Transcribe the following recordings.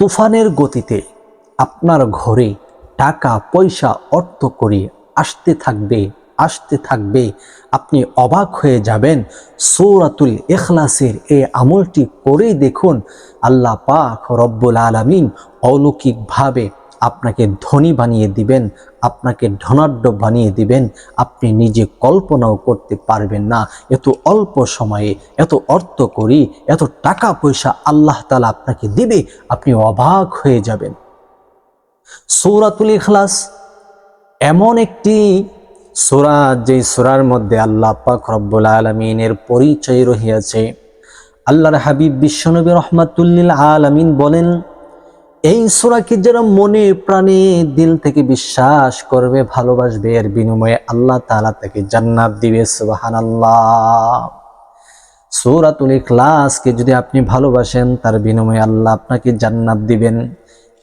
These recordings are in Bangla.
তুফানের গতিতে আপনার ঘরে টাকা, পয়সা, অর্থ করে আসতে থাকবে আসতে থাকবে। আপনি অবাক হয়ে যাবেন। সৌরাতুল এখলাসের এ আমলটি করেই দেখুন। আল্লাহ পাক রব্বুল আলমিন অলৌকিকভাবে আপনাকে ধনী বানিয়ে দিবেন, আপনাকে ধনাঢ্য বানিয়ে দিবেন, আপনি নিজে কল্পনাও করতে পারবেন না। এত অল্প সময়ে, এত অর্থ করি, এত টাকা পয়সা আল্লাহ তালা আপনাকে দিবে, আপনি অবাক হয়ে যাবেন। সৌরাতুল ইখলাস এমন একটি সোরা যে সোরার মধ্যে আল্লাহ পাক রব্বুল আলমিনের পরিচয় রহিয়াছে। আল্লাহর হাবিব বিশ্বনবী রহমাতুল্লিল আলমিন বলেন এই সুরাকে যারা মনে প্রাণে দিল থেকে বিশ্বাস করবে, ভালোবাসবে, এর বিনিময়ে আল্লাহ তাআলা তাকে জান্নাত দিবে সুবাহান আল্লাহ সৌরাতুল ইখলাসকে যদি আপনি ভালোবাসেন, তার বিনিময়ে আল্লাহ আপনাকে জান্নাত দিবেন।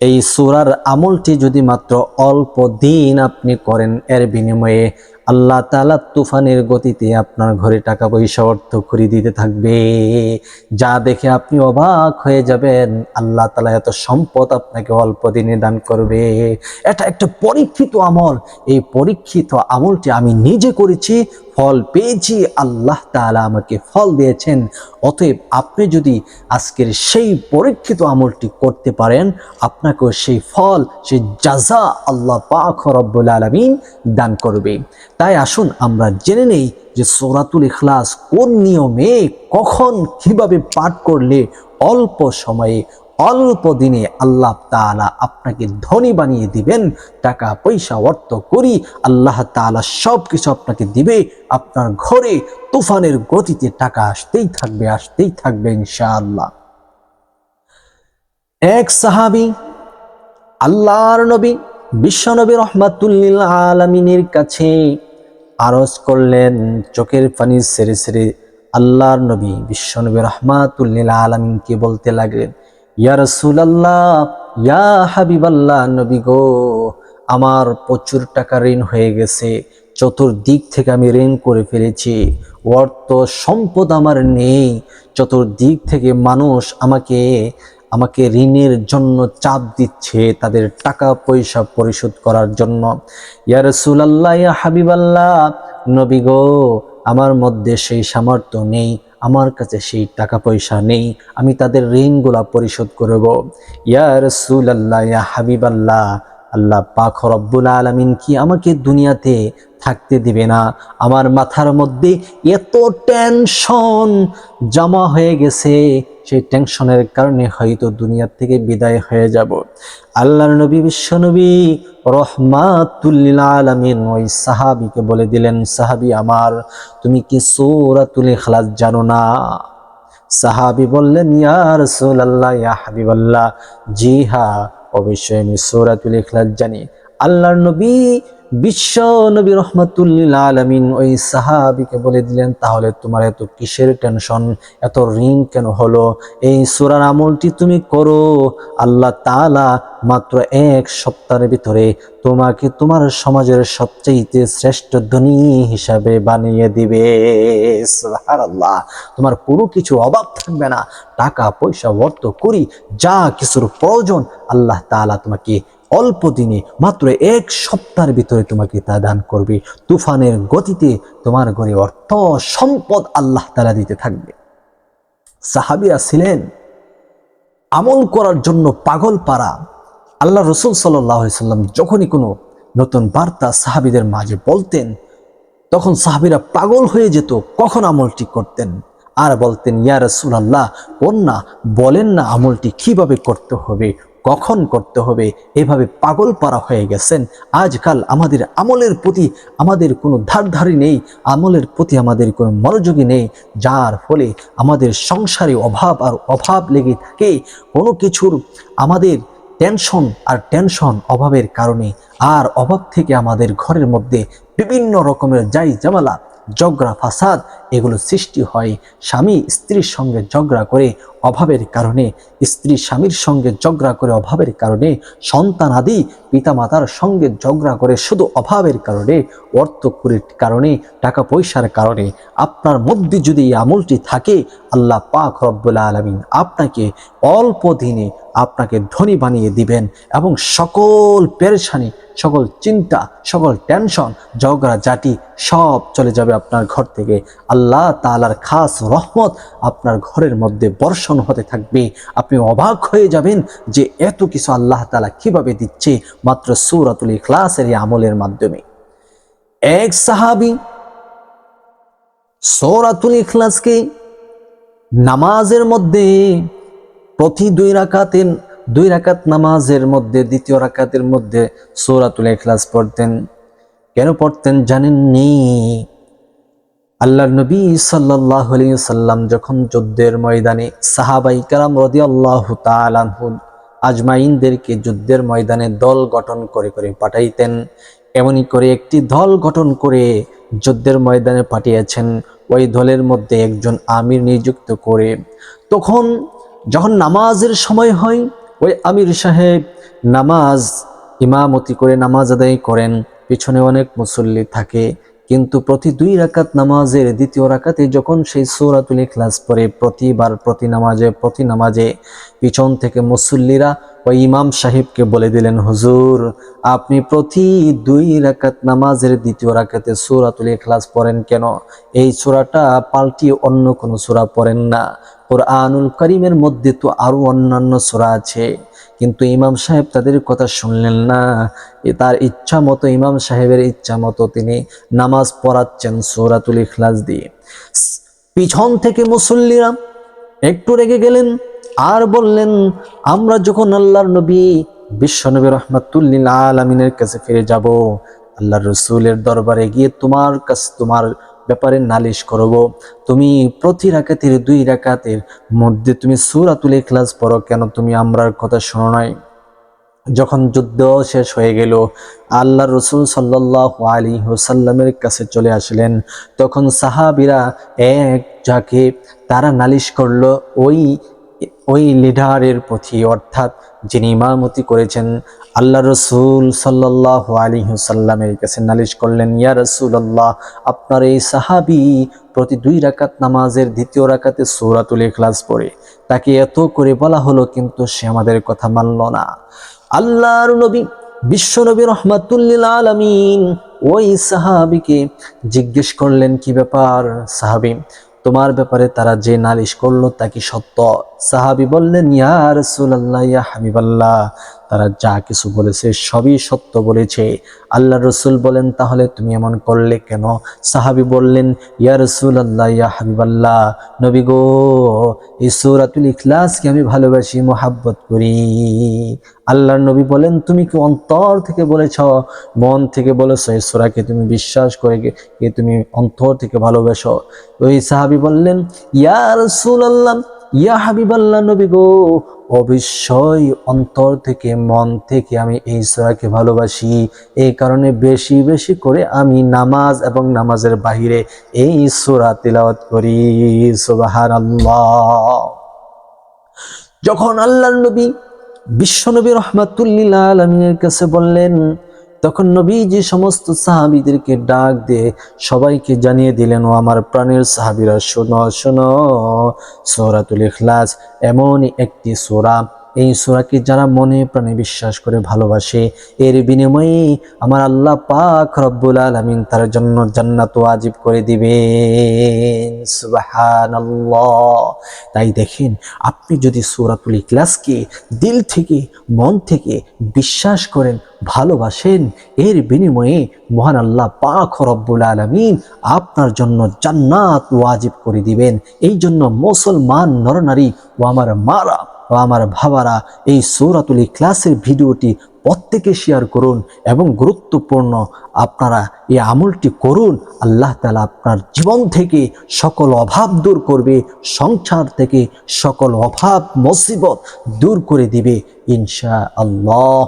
এই সুরার আমলটি যদি মাত্র অল্প দিন আপনি করেন, এর বিনিময়ে আল্লাহ তালা তুফানের গতিতে আপনার ঘরে টাকা পয়সা, অর্থ করে দিতে থাকবে। যা দেখে আপনি অবাক হয়ে যাবেন। আল্লাহ তালা এত সম্পদ আপনাকে অল্প দিনে দান করবে। এটা একটা পরীক্ষিত আমল। এই পরীক্ষিত আমলটি আমি নিজে করেছি, ফল পেয়েছি, আল্লাহ তাআলা আমাকে ফল দিয়েছেন। অতএব আপনি যদি আজকের সেই পরীক্ষিত আমলটি করতে পারেন, আপনাকেও সেই ফল, সেই জাজা আল্লাহ পাক রব্বুল আলমিন দান করবে। তাই আসুন আমরা জেনে নেই যে সৌরাতুল ইখলাস কোন নিয়মে কখন কীভাবে পাঠ করলে অল্প সময়ে, অল্প দিনে আল্লাহ তাআলা আপনাকে ধনী বানিয়ে দিবেন, টাকা, পয়সা, অর্থ, করি, আল্লাহ তাআলা সব কিছু আপনাকে দিবে, আপনার ঘরে তুফানের গতিতে টাকা আসতেই থাকবে আসতেই থাকবে ইনশাআল্লাহ। এক সাহাবি, আল্লাহর নবী বিশ্বনবী রহমাতুল্লিল আলমিনের কাছে আরজ করলেন, চোখের পানি সেরে সেরে আল্লাহর নবী বিশ্বনবী রহমাতুল্লিল আলমিনকে বলতে লাগলেন, ইয়া রসুল আল্লাহ ইয়া হাবিবাল্লাহ নবী গো, আমার প্রচুর টাকা ঋণ হয়ে গেছে, চতুর্দিক থেকে আমি ঋণ করে ফেলেছি, অর্থ সম্পদ আমার নেই, চতুর্দিক থেকে মানুষ আমাকে আমাকে ঋণের জন্য চাপ দিচ্ছে তাদের টাকা পয়সা পরিশোধ করার জন্য। ইয়ার রসুলাল্লাহ, ইয়া হাবিবাল্লাহ, নবী গো, আমার মধ্যে সেই সামর্থ্য নেই, আমার কাছে সেই টাকা পয়সা নেই, আমি তাদের ঋণগুলা পরিশোধ করব। ইয়া রসুলাল্লাহ, ইয়া হাবিব আল্লাহ আল্লাহ পাক রব্বুল আলমিন কি আমাকে দুনিয়াতে থাকতে দিবে না? আমার মাথার মধ্যে এত টেনশন জমা হয়ে গেছে, সেই টেনশনের কারণে হয়তো দুনিয়ার থেকে বিদায় হয়ে যাব। আল্লাহর নবী বিশ্বনবী রহমাতুল্লিল আলমিন ওই সাহাবিকে বলে দিলেন, সাহাবি আমার, তুমি কি সৌরাতুল ইখলাস জানো না? সাহাবি বললেন, ইয়া রাসূলুল্লাহ, ইয়া হাবিবাল্লাহ, জি হ্যাঁ অবশ্যই আমি সৌরাতুল ইখলাস জানি। আল্লাহর নবী বিশ্ব নবী রহমাতুল্লিল আলমিন ওই সাহাবিকে বলে দিলেন, তাহলে তোমার এত কিসের টেনশন? এত ঋণ কেন হলো? এই সুরার আমলটি তুমি করো। আল্লাহ তালা মাত্র এক সপ্তাহের ভিতরে তোমাকে তোমার সমাজের সবচেয়ে শ্রেষ্ঠ ধনী হিসাবে বানিয়ে দিবে। আল্লাহ তোমার কোনো কিছু অভাব থাকবে না। টাকা, পয়সা, অর্থ করি যা কিছুর প্রয়োজন, আল্লাহ তালা তোমাকে অল্প দিনে মাত্র এক সপ্তাহের ভিতরে তোমাকে তা দান করবে। তুফানের গতিতে তোমার ঘরে অর্থ, সম্পদ আল্লাহ তালা দিতে থাকবে। সাহাবিরা ছিলেন আমল করার জন্য পাগল পারা আল্লাহ রসুল সাল্লাম যখনই কোনো নতুন বার্তা সাহাবিদের মাঝে বলতেন, তখন সাহাবিরা পাগল হয়ে যেত, কখন আমলটি করতেন? আর বলতেন, ইয়া রসুল আল্লাহ কন্যা বলেন না আমলটি কীভাবে করতে হবে, কখন করতে হবে, এভাবে পাগল পারা হয়ে গেছেন। আজকাল আমাদের আমলের প্রতি আমাদের কোনো ধারধারি নেই, আমলের প্রতি আমাদের কোনো মনোযোগী নেই, যার ফলে আমাদের সংসারে অভাব আর অভাব লেগে থাকে। কোনো কিছুর আমাদের টেনশন আর টেনশন অভাবের কারণে আর অভাব থেকে আমাদের ঘরের মধ্যে বিভিন্ন রকমের যাই জামালা জগরা ফাসাদ এগুলো সৃষ্টি হয় স্বামী স্ত্রীর সঙ্গে ঝগড়া করে অভাবের কারণে। স্ত্রী স্বামীর সঙ্গে ঝগড়া করে অভাবের কারণে। সন্তান আদি পিতামাতার সঙ্গে ঝগড়া করে শুধু অভাবের কারণে অর্থকুরির কারণে টাকা পয়সার কারণে। আপনার মধ্যে যদি এই আমলটি থাকে, আল্লাহ পাক রব্বুল আলমিন আপনাকে অল্প দিনে আপনাকে ধনী বানিয়ে দিবেন এবং সকল পেরেশানি, সকল চিন্তা, সকল টেনশন ঝগড়া জাটি সব চলে যাবে আপনার ঘর থেকে। আল্লাহ তালার খাস রহমত আপনার ঘরের মধ্যে বর্ষণ হতে থাকবে। আপনি অবাক হয়ে যাবেন যে এত কিছু আল্লাহ তালা কীভাবে দিচ্ছে মাত্র সৌরাতুল ইখলাসের এই আমলের মাধ্যমে। এক সাহাবি সৌরাতুল ইখলাসকে নামাজের মধ্যে প্রতি দুই রাকাতের, দুই রাকাত নামাজের মধ্যে, দ্বিতীয় রাকাতের মধ্যে সৌরাতুল ইখলাস পড়তেন। কেন পড়তেন জানেন নি আল্লাহ নবী সাল্লাহ সাল্লাম যখন যুদ্ধের ময়দানে সাহাবাই কালাম রদি আল্লাহ আজমাইনদেরকে যুদ্ধের ময়দানে দল গঠন করে করে পাঠাইতেন, এমনই করে একটি দল গঠন করে যুদ্ধের ময়দানে পাঠিয়েছেন। ওই দলের মধ্যে একজন আমির নিযুক্ত করে। তখন যখন নামাজের সময় হয়, ওই আমির সাহেব নামাজ ইমামতি করে নামাজ আদায় করেন। পিছনে অনেক মুসল্লি থাকে কিন্তু প্রতি দুই রাকাত নামাজের দ্বিতীয় রাকাতে যখন সেই সৌরাতুল ইখলাস পড়ে, প্রতিবার প্রতি নামাজে প্রতি নামাজে পিছন থেকে মুসল্লিরা ওই ইমাম সাহেবকে বলে দিলেন, হুজুর, আপনি প্রতি দুই রাকাত নামাজের দ্বিতীয় রাকাতে সৌরাতুল ইখলাস পড়েন কেন? এই সূরাটা পাল্টিয়ে অন্য কোনো সূরা পড়েন না। কোরআনুল করিমের মধ্যে তো আরও অন্যান্য সূরা আছে। কিন্তু ইমাম সাহেব তাদের কথা শুনলেন না। তার ইচ্ছা মতো, ইমাম সাহেবের ইচ্ছা মতো তিনি নামাজ পড়াচ্ছেন সৌরাতুল ইখলাস দিয়ে। পিছন থেকে মুসল্লিরা একটু রেগে গেলেন আর বললেন, আমরা যখন আল্লাহর নবী বিশ্বনবী রহমাতুল্লিল আলমিনের কাছে ফিরে যাব আল্লাহ রসুলের দরবারে গিয়ে তোমার কাছে, তোমার ব্যাপারে নালিশ করব। তুমি প্রতি রাকাতের দুই রাকাতের মধ্যে তুমি সুরাতুল ইখলাস পড়ো কেন তুমি আমরার কথা শোনো নাই? যখন যুদ্ধ শেষ হয়ে গেল আল্লাহ রসুল সাল্লাহ আলী হোসাল্লামের কাছে চলে আসলেন। তখন সাহাবিরা এক যাকে তারা নালিশ করল, ওই ওই লিডারের প্রতি অর্থাৎ যিনি ইমামতি করেছেন, আল্লাহ রসুল সাল্লাহ আলী হুসাল্লামের কাছে নালিশ করলেন, ইয়া রসুল্লাহ আপনার এই সাহাবি প্রতি দুই রাকাত নামাজের দ্বিতীয় রাকাতে সৌরাতুল ইখলাস পড়ে। তাকে এত করে বলা হলো, কিন্তু সে আমাদের কথা মানল না। আল্লাহর নবী বিশ্বনবী রহমাতুল্লিল আলমিন ওই সাহাবিকে জিজ্ঞেস করলেন, কি ব্যাপার সাহাবি? তোমার ব্যাপারে তারা যে নালিশ করল তা কি সত্য? সাহাবি বললেন, ইয়া রসুল্লাহ ইয়া হাবিবাল্লাহ। তারা যা কিছু বলেছে, সবই সত্য বলেছে। আল্লাহ রসুল বলেন, তাহলে তুমি এমন করলে কেন? সাহাবি বললেন, ইয়া রসুল আল্লাহ ইয়া হাবিবাল্লাহ, নবী গো, এই সৌরাতুল ইখলাসকে আমি ভালোবাসি, মোহাব্বত করি। আল্লাহর নবী বলেন, তুমি কি অন্তর থেকে বলেছ? মন থেকে বলেছ, এই সুরাকে তুমি বিশ্বাস করে কে তুমি অন্তর থেকে ভালোবাসো? ওই সাহাবি বললেন, ইয়া রসুল আল্লাহ ইয়া হাবিবাল্লাহ, নবী গো অবশ্যই অন্তর থেকে, মন থেকে আমি এই সুরাকে ভালোবাসি। এই কারণে বেশি বেশি করে আমি নামাজ এবং নামাজের বাহিরে এই সুরা তিলাওয়াত করি। সুবাহার আল্লাহ যখন আল্লাহর নবী, বিশ্বনবী রহমাতুল্লিল আলমীর কাছে বললেন তখন নবী যে সমস্ত সাহাবিদেরকে ডাক দিয়ে সবাইকে জানিয়ে দিলেন, ও আমার প্রাণের সাহাবিরা, শোনো শোনো, সৌরাতুল ইখলাস এমনই একটি সোরা এই সুরাকে যারা মনে প্রাণে বিশ্বাস করে ভালোবাসে, এর বিনিময়ে আমার আল্লাহ পাক রব্বুল আলমিন তার জন্য জান্নাত ওয়াজিব করে সুবহানাল্লাহ। তাই দেখেন, আপনি যদি সুরাতুল ইখলাসকে দিল থেকে, মন থেকে বিশ্বাস করেন, ভালোবাসেন, এর বিনিময়ে মহান আল্লাহ পাক রব্বুল আলমিন আপনার জন্য জান্নাত ওয়াজিব করে দিবেন। এই জন্য মুসলমান নরনারী ও আমার মারা ও আমার ভাবারা এই সৌরাতুল ক্লাসের ভিডিওটি প্রত্যেকে শেয়ার করুন এবং গুরুত্বপূর্ণ আপনারা এই আমলটি করুন, আল্লাহ তালা আপনার জীবন থেকে সকল অভাব দূর করবে, সংসার থেকে সকল অভাব, মুসিবত দূর করে দিবে ইনশা আল্লাহ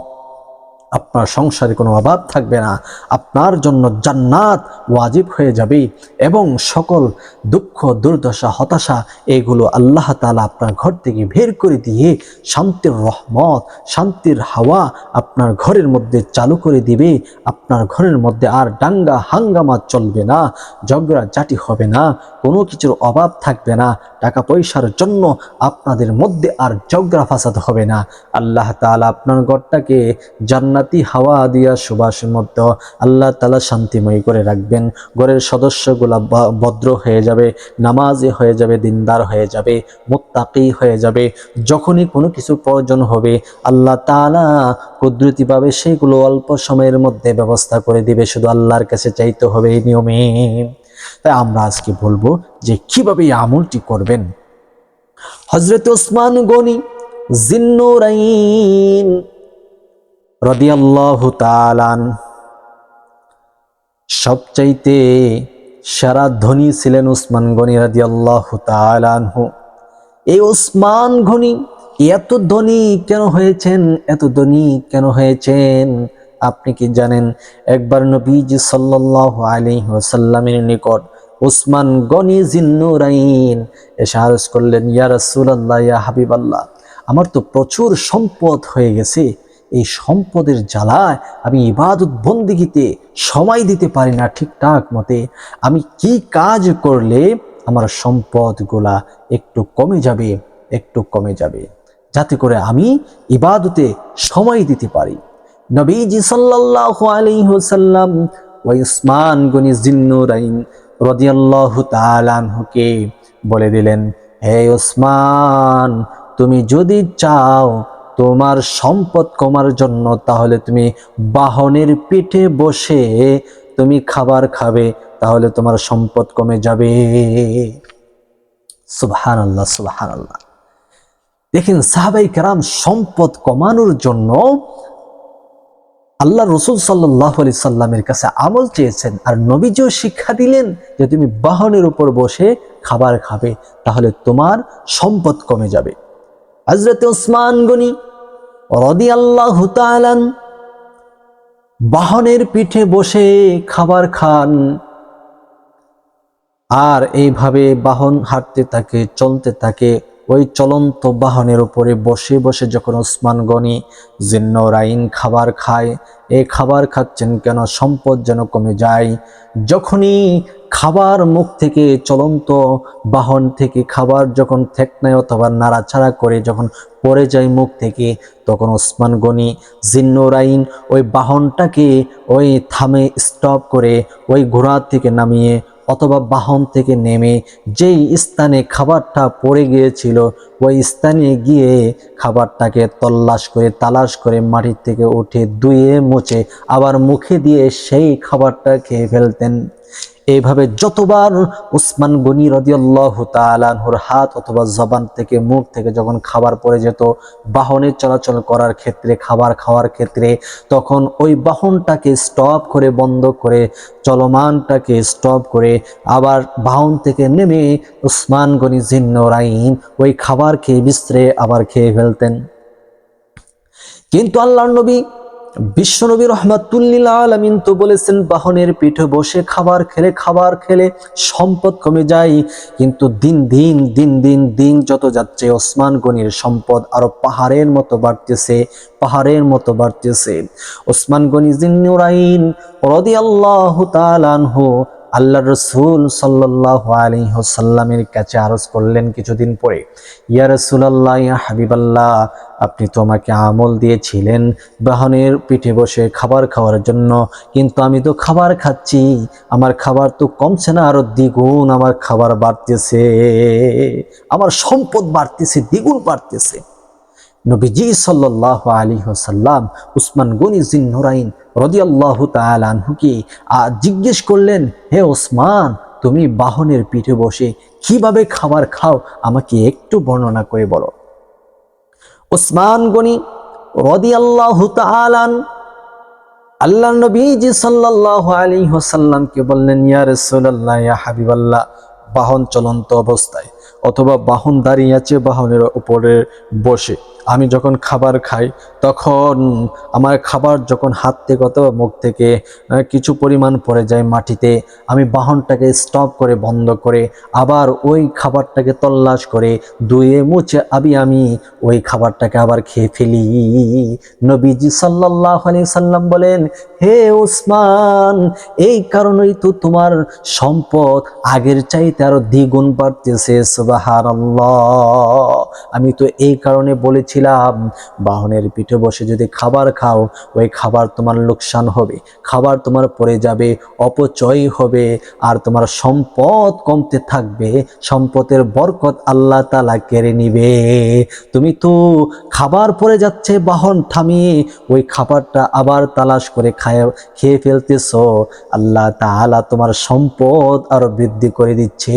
আপনার সংসারে কোনো অভাব থাকবে না। আপনার জন্য জান্নাত ওয়াজিব হয়ে যাবে এবং সকল দুঃখ, দুর্দশা, হতাশা এগুলো আল্লাহ তালা আপনার ঘর থেকে বের করে দিয়ে শান্তির রহমত, শান্তির হাওয়া আপনার ঘরের মধ্যে চালু করে দিবে। আপনার ঘরের মধ্যে আর ডাঙ্গা হাঙ্গামা চলবে না, ঝগড়া জাটি হবে না, কোনো কিছুর অভাব থাকবে না। টাকা পয়সার জন্য আপনাদের মধ্যে আর ঝগড়া ফাসাদ হবে না। আল্লাহ তাআলা আপনার ঘরটাকে জান্নাতি হাওয়া দিয়া সুবাসের মধ্যে আল্লাহ তালা শান্তিময় করে রাখবেন। ঘরের সদস্যগুলা ভদ্র হয়ে যাবে, নামাজি হয়ে যাবে, দিনদার হয়ে যাবে, মুত্তাকি হয়ে যাবে। যখনই কোনো কিছু প্রয়োজন হবে, আল্লাহ তাআলা কুদরতিভাবে সেইগুলো অল্প সময়ের মধ্যে ব্যবস্থা করে দিবে। শুধু আল্লাহর কাছে চাইতে হবে এই নিয়মে। তাই আমরা আজকে বলব যে কীভাবে এই আমলটি করবেন। হজরত ওসমান গনি জিন্নুরাইন রদিয়াল্লাহু সবচাইতে সারা ধনী ছিলেন উসমান গনি রাদিয়াল্লাহু তাআলাহু এই উসমান গনি এত ধনী কেন হয়েছেন? এত ধনী কেন হয়েছেন? আপনি কি জানেন? একবার নবীজি সাল্লাল্লাহু আলাইহি ওয়াসাল্লামের নিকট উসমান গনি জিন্নুরাইন এসে আরজ করলেন, ইয়া রাসূলুল্লাহ, ইয়া হাবিবাল্লাহ, আমার তো প্রচুর সম্পদ হয়ে গেছে। এই সম্পদের জ্বালায় আমি ইবাদত বন্দিগিতে সময় দিতে পারি না ঠিকঠাক মতে। আমি কি কাজ করলে আমার সম্পদগুলা একটু কমে যাবে, একটু কমে যাবে? যাতে করে আমি ইবাদতে সময় দিতে পারি। নবীজি সাল্লাল্লাহু আলাইহি ওয়াসাল্লাম ওই উসমান গনি জিন্নুরাইন রাদিয়াল্লাহু তাআলা আনহুকে বলে দিলেন, হে ওসমান তুমি যদি চাও তোমার সম্পদ কমার জন্য তাহলে তুমি বাহনের পিঠে বসে তুমি খাবার খাবে, তাহলে তোমার সম্পদ কমে যাবে। সুবহান আল্লাহ সুবহান আল্লাহ দেখেন সাহাবাই কেরাম সম্পদ কমানোর জন্য আল্লাহ রসুল সাল্লাহ আলি সাল্লামের কাছে আমল চেয়েছেন আর নবীজিও শিক্ষা দিলেন যে তুমি বাহনের উপর বসে খাবার খাবে, তাহলে তোমার সম্পদ কমে যাবে। হজরত ওসমান গনি রদি আল্লাহ বাহনের পিঠে বসে খাবার খান। আর এইভাবে বাহন হাঁটতে থাকে, চলতে থাকে, ওই চলন্ত বাহনের উপরে বসে বসে যখন ওসমান গনি জিন্নরাইন খাবার খায় এই খাবার খাচ্ছেন কেন? সম্পদ যেন কমে যায়। যখনই খাবার মুখ থেকে চলন্ত বাহন থেকে খাবার যখন থেকনায় অথবা নাড়াছাড়া করে যখন পড়ে যায় মুখ থেকে, তখন ওসমান গনি জিন্নরাইন ওই বাহনটাকে ওই থামে স্টপ করে ওই ঘোড়া থেকে নামিয়ে অথবা বাহন থেকে নেমে যেই স্থানে খাবারটা পড়ে গিয়েছিল, ওই স্থানে গিয়ে খাবারটাকে তল্লাশ করে, তালাশ করে মাটির থেকে উঠে ধুয়ে মুছে আবার মুখে দিয়ে সেই খাবারটা খেয়ে ফেলতেন। এইভাবে যতবার উসমান গনি রদিয়াল্লাহ তালানহুর হাত অথবা জবান থেকে, মুখ থেকে যখন খাবার পড়ে যেত, বাহনের চলাচল করার ক্ষেত্রে, খাবার খাওয়ার ক্ষেত্রে, তখন ওই বাহনটাকে স্টপ করে, বন্ধ করে, চলমানটাকে স্টপ করে আবার বাহন থেকে নেমে উসমান গনি জিন্নরাইন ওই খাবার খেয়ে, বিস্ত্রে আবার খেয়ে ফেলতেন। কিন্তু আল্লাহর নবী বিশ্বনবী রহমাতুল্লিল আলমিন তো বলেছেন, বাহনের পিঠে বসে খাবার খেলে খাবার খেলে সম্পদ কমে যায়, কিন্তু দিন দিন দিন দিন দিন যত যাচ্ছে, ওসমান গনির সম্পদ আরও পাহাড়ের মতো বাড়তেছে, পাহাড়ের মতো বাড়তেছে। ওসমান গনি জিন্নুরাইন রদি আল্লাহ তালানহু আল্লাহ রসুল সাল্লাহ আলিহসাল্লামের কাছে আরজ করলেন কিছুদিন পরে, ইয়া রসুলাল্লাহ, ইয়া হাবিবাল্লাহ, আপনি তো আমাকে আমল দিয়েছিলেন বাহনের পিঠে বসে খাবার খাওয়ার জন্য, কিন্তু আমি তো খাবার খাচ্ছি, আমার খাবার তো কমছে না, আরও দ্বিগুণ আমার খাবার বাড়তেছে, আমার সম্পদ বাড়তেছে, দ্বিগুণ বাড়তেছে। নবীজি সাল্লাহ আলী সাল্লাম উসমান গনি জিন্নুরাইন রদিয়াল্লাহ তালানহুকে জিজ্ঞেস করলেন, হে ওসমান, তুমি বাহনের পিঠে বসে কীভাবে খাবার খাও? আমাকে একটু বর্ণনা করে বলো। ওসমান গনি রদিয়াল্লাহ তালান আল্লাহ নবীজি সাল্লাহ আলী হোসাল্লামকে বললেন, ইয়া রসুল্লাহ ইয়া হাবিবাল্লাহ, বাহন চলন্ত অবস্থায় অথবা বাহন দাঁড়িয়ে আছে বাহনের উপরে বসে। আমি যখন খাবার খাই, তখন আমার খাবার যখন হাত থেকে অথবা মুখ থেকে কিছু পরিমাণ পড়ে যায় মাটিতে, আমি বাহনটাকে স্টপ করে, বন্ধ করে, আবার ওই খাবারটাকে তল্লাশ করে, ধুয়ে মুছে আবি আমি ওই খাবারটাকে আবার খেয়ে ফেলি। নবীজি সাল্লাহ আলি সাল্লাম বলেন, হে ওসমান, এই কারণেই তো তোমার সম্পদ আগের চাইতে আরও দ্বিগুণ বাড়তেছে, সুবহানাল্লাহ। আমি তো এই কারণে বলেছিলাম, বাহনের পিঠে বসে যদি খাবার খাও, ওই খাবার তোমার লোকসান হবে, খাবার তোমার পড়ে যাবে, অপচয় হবে, আর তোমার সম্পদ কমতে থাকবে, সম্পদের বরকত আল্লাহ তালা কেড়ে নিবে। তুমি তো খাবার পরে যাচ্ছে, বাহন থামিয়ে, ওই খাবারটা আবার তালাশ করে খায়, খেয়ে ফেলতেছ। আল্লাহ তাআলা তোমার সম্পদ আরও বৃদ্ধি করে দিচ্ছে।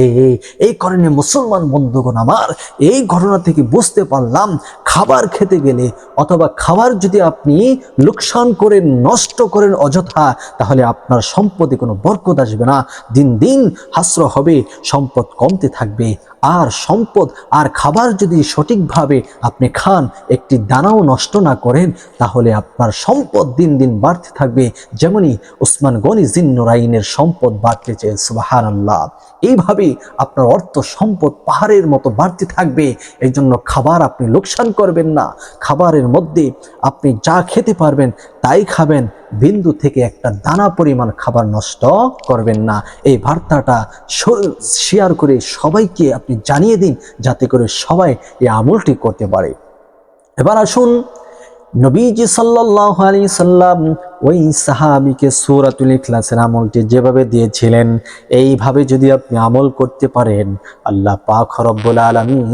এই কারণে মুসলমান বন্ধুগণ আমার, এই ঘটনা থেকে বুঝতে পারলাম, খাবার খেতে গেলে অথবা খাবার যদি আপনি লোকসান করেন নষ্ট করেন অযথা, তাহলে আপনার সম্পদে কোনো বরকত আসবে না। দিন দিন হাস্র হবে, সম্পদ কমতে থাকবে। আর সম্পদ আর খাবার যদি সঠিকভাবে আপনি খান, একটি দানাও নষ্ট না করেন, তাহলে আপনার সম্পদ দিন দিন বাড়তে থাকবে। যেমনই ওসমান গনি জিন্নুরাইনের সম্পদ বাড়তে চেয়ে সুবাহান আল্লাহ এইভাবে আপনার অর্থ সম্পদ পাহাড়ের মতো বাড়তে থাকবে। এই জন্য খাবার আপনি লোকসান করবেন না। খাবারের মধ্যে আপনি যা খেতে পারবেন, তাই খাবেন। বিন্দু থেকে একটা দানা পরিমাণ খাবার নষ্ট করবেন না। এই বার্তাটা শেয়ার করে সবাইকে আপনি জানিয়ে দিন, যাতে করে সবাই এই আমলটি করতে পারে। এবার আসুন, নবীজি সাল্লাহ আলী সাল্লাম ওই সাহাবিকে সুরাতুল ইখলাসের আমলটি যেভাবে দিয়েছিলেন, এইভাবে যদি আপনি আমল করতে পারেন, আল্লাহ পাক রব্বুল আলমিন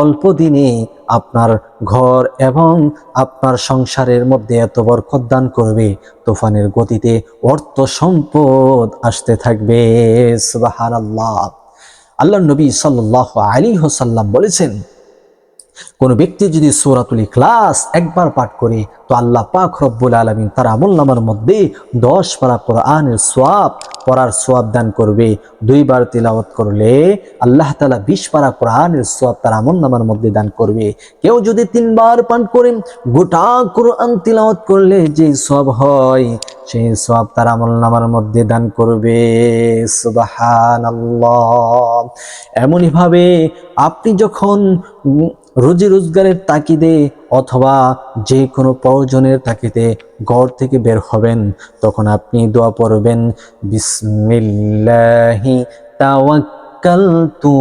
অল্প দিনে আপনার ঘর এবং আপনার সংসারের মধ্যে এত বরকত দান করবে, তুফানের গতিতে অর্থ সম্পদ আসতে থাকবে। সুবাহান আল্লাহ আল্লাহ নবী সাল্লাহ আলী হোসাল্লাম বলেছেন কোনো ব্যক্তি যদি সূরাতুল ইখলাস একবার পাঠ করে, তো আল্লাহ পাক রব্বুল আলমিন তার আমল নামার মধ্যে দশ পারা কোরআনের সোয়াব পড়ার সোয়াব দান করবে। দুইবার তিলাওয়াত করলে আল্লাহ তালা বিশ পারা কোরআনের সোয়াব তার আমল নামার মধ্যে দান করবে। কেউ যদি তিনবার পাঠ করে, গোটা কোরআন তিলাওয়াত করলে যে সব হয়, সেই সব তার আমল নামার মধ্যে দান করবে। সুবাহান এমনইভাবে আপনি যখন রুজি রোজগারের তাকিদে অথবা যে কোনো প্রয়োজনের তাকিদে ঘর থেকে বের হবেন। তখন আপনি দোয়া পড়বেন, বিসমিল্লাহি তাওয়াক্কালতু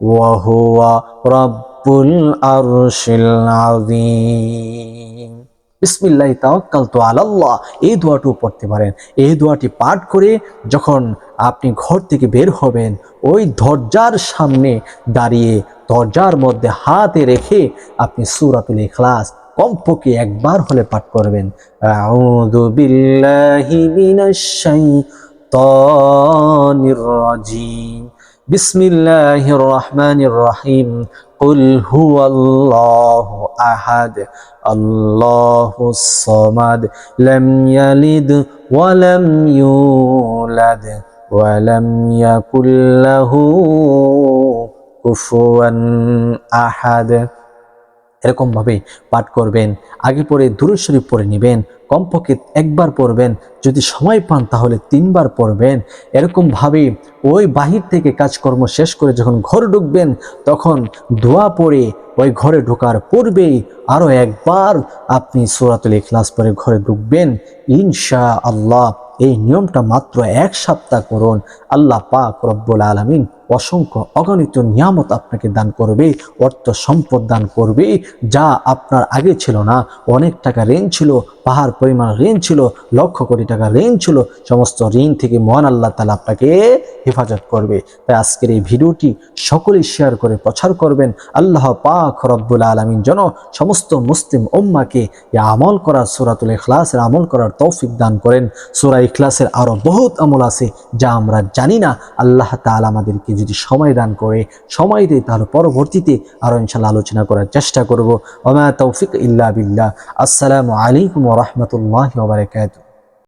ওয়া হুয়া রাব্বুল আরশিল আযীম। বিসমিল্লাহি তাওয়াক্কালতু আলাল্লাহ। এই দোয়াটিও পড়তে পারেন। এই দোয়াটি পাঠ করে যখন আপনি ঘর থেকে বের হবেন, ওই দরজার সামনে দাঁড়িয়ে দরজার মধ্যে হাতে রেখে আপনি সূরাতুল ইখলাস কমপক্ষে একবার হলে পাঠ করবেন আউযু বিল্লাহি মিনাশ শাইতানির রাজিম বিসমিল্লাহির রহমানির রহিম قل هو الله أحد الله الصمد لم يلد ولم يولد ولم يكن له কুফুয়ান আহাদ। এরকমভাবে পাঠ করবেন, আগে পরে দুরুদ শরীফ পড়ে নেবেন, কমপক্ষে একবার পড়বেন, যদি সময় পান তাহলে তিনবার পড়বেন। এরকমভাবে ওই বাহির থেকে কাজকর্ম শেষ করে যখন ঘর ঢুকবেন, তখন ধোয়া পড়ে ওই ঘরে ঢোকার পূর্বেই আরও একবার আপনি সোরাতুল ইখলাস পরে ঘরে ঢুকবেন। ইনশা আল্লাহ এই নিয়মটা মাত্র এক সপ্তাহ করুন। আল্লাহ পাক রব্বুল আলমিন অসংখ্য অগণিত নিয়ামত আপনাকে দান করবে, অর্থ সম্পদ দান করবে, যা আপনার আগে ছিল না। অনেক টাকা ঋণ ছিল, পাহাড় পরিমাণ ঋণ ছিল, লক্ষ কোটি টাকা ঋণ ছিল, সমস্ত ঋণ থেকে মহান আল্লাহ তালা আপনাকে হেফাজত করবে। তাই আজকের এই ভিডিওটি সকলেই শেয়ার করে প্রচার করবেন। আল্লাহ পাক রব্বুল আলমিন যেন সমস্ত মুসলিম উম্মাকে এই আমল করার সুরাতুল ইখলাসের আমল করার তৌফিক দান করেন। সুরা ইখলাসের আরও বহুত আমল আছে, যা আমরা জানি না, আল্লাহ তাল আমাদেরকে যদি সময় দান করে, সময় দেয়, তাহলে পরবর্তীতে আরও ইনশাল্লাহ আলোচনা করার চেষ্টা করব। ওমা তৌফিক ইল্লা বিল্লাহ। আসসালামু আলাইকুম রহমতুল্লাহ ওবরাকাতুহ